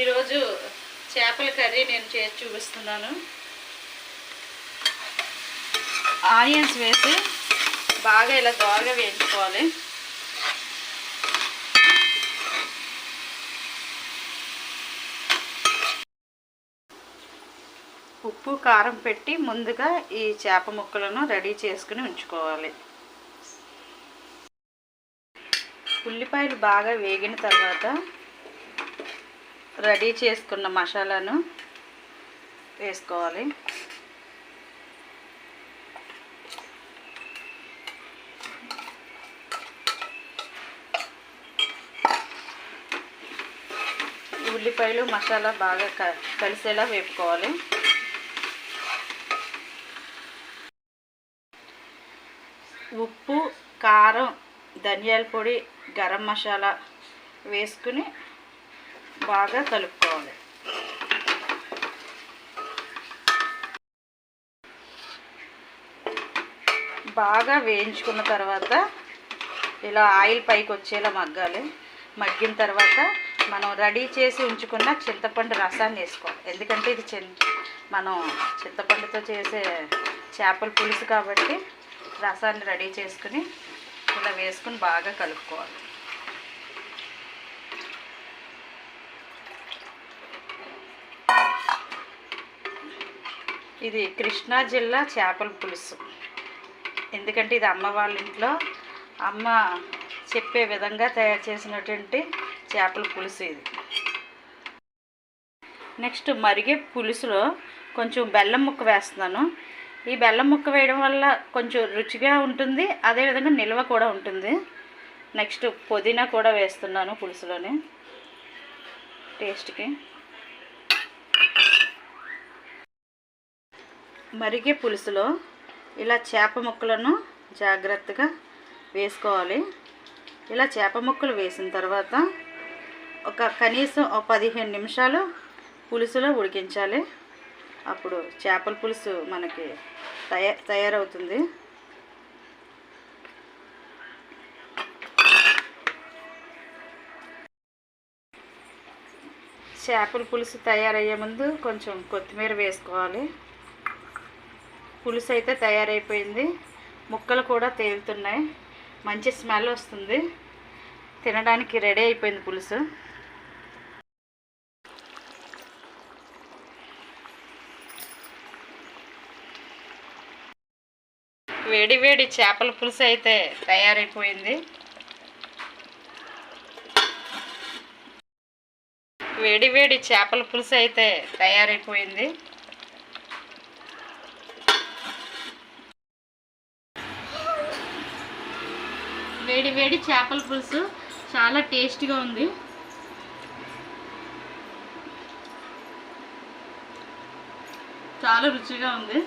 ఈరోజు చేపల కర్రీ నేను చేసి చూపిస్తున్నాను. ఆనియన్స్ వేసి బాగా ఇలా దోరగా వేయించుకోవాలి. ఉప్పు కారం పెట్టి ముందుగా ఈ చేప ముక్కలను రెడీ చేసుకుని ఉంచుకోవాలి. ఉల్లిపాయలు బాగా వేగిన తర్వాత రెడీ చేసుకున్న మసాలాను వేసుకోవాలి. ఉల్లిపాయలు మసాలా బాగా క- కలిసేలా వేపుకోవాలి. ఉప్పు కారం ధనియాల పొడి గరం మసాలా వేసుకుని బాగా కలుపుకోవాలి. బాగా వేయించుకున్న తర్వాత ఇలా ఆయిల్ పైకి వచ్చేలా మగ్గాలి. మగ్గిన తర్వాత మనం రెడీ చేసి ఉంచుకున్న చింతపండు రసాన్ని వేసుకోవాలి. ఎందుకంటే ఇది చి మనం చింతపండుతో చేసే చేపల పులుసు కాబట్టి రసాన్ని రెడీ చేసుకుని ఇలా వేసుకుని బాగా కలుపుకోవాలి. ఇది కృష్ణా జిల్లా చేపల పులుసు. ఎందుకంటే ఇది అమ్మ వాళ్ళ ఇంట్లో అమ్మ చెప్పే విధంగా తయారు చేసినటువంటి చేపల పులుసు ఇది. నెక్స్ట్ మరిగే పులుసులో కొంచెం బెల్లం ముక్క వేస్తున్నాను. ఈ బెల్లం ముక్క వేయడం వల్ల కొంచెం రుచిగా ఉంటుంది అదేవిధంగా నిల్వ కూడా ఉంటుంది. నెక్స్ట్ పుదీనా కూడా వేస్తున్నాను పులుసులోనే. టేస్ట్కి. మరిగే పులుసులో ఇలా చేప ముక్కలను జాగ్రత్తగా వేసుకోవాలి. ఇలా చేప ముక్కలు వేసిన తర్వాత ఒక కనీసం ఒక పదిహేను నిమిషాలు పులుసులో ఉడికించాలి. అప్పుడు చేపల పులుసు మనకి తయా తయారవుతుంది. చేపల పులుసు తయారయ్యే ముందు కొంచెం కొత్తిమీర వేసుకోవాలి. పులుసు అయితే తయారైపోయింది. ముక్కలు కూడా తేలుతున్నాయి. మంచి స్మెల్ వస్తుంది. తినడానికి రెడీ అయిపోయింది పులుసు. వేడి వేడి చేపల పులుసు అయితే తయారైపోయింది. వేడి వేడి చేపల పులుసు అయితే తయారైపోయింది. వేడి వేడి చేపల పులుసు. చాలా టేస్టీగా ఉంది. చాలా రుచిగా ఉంది.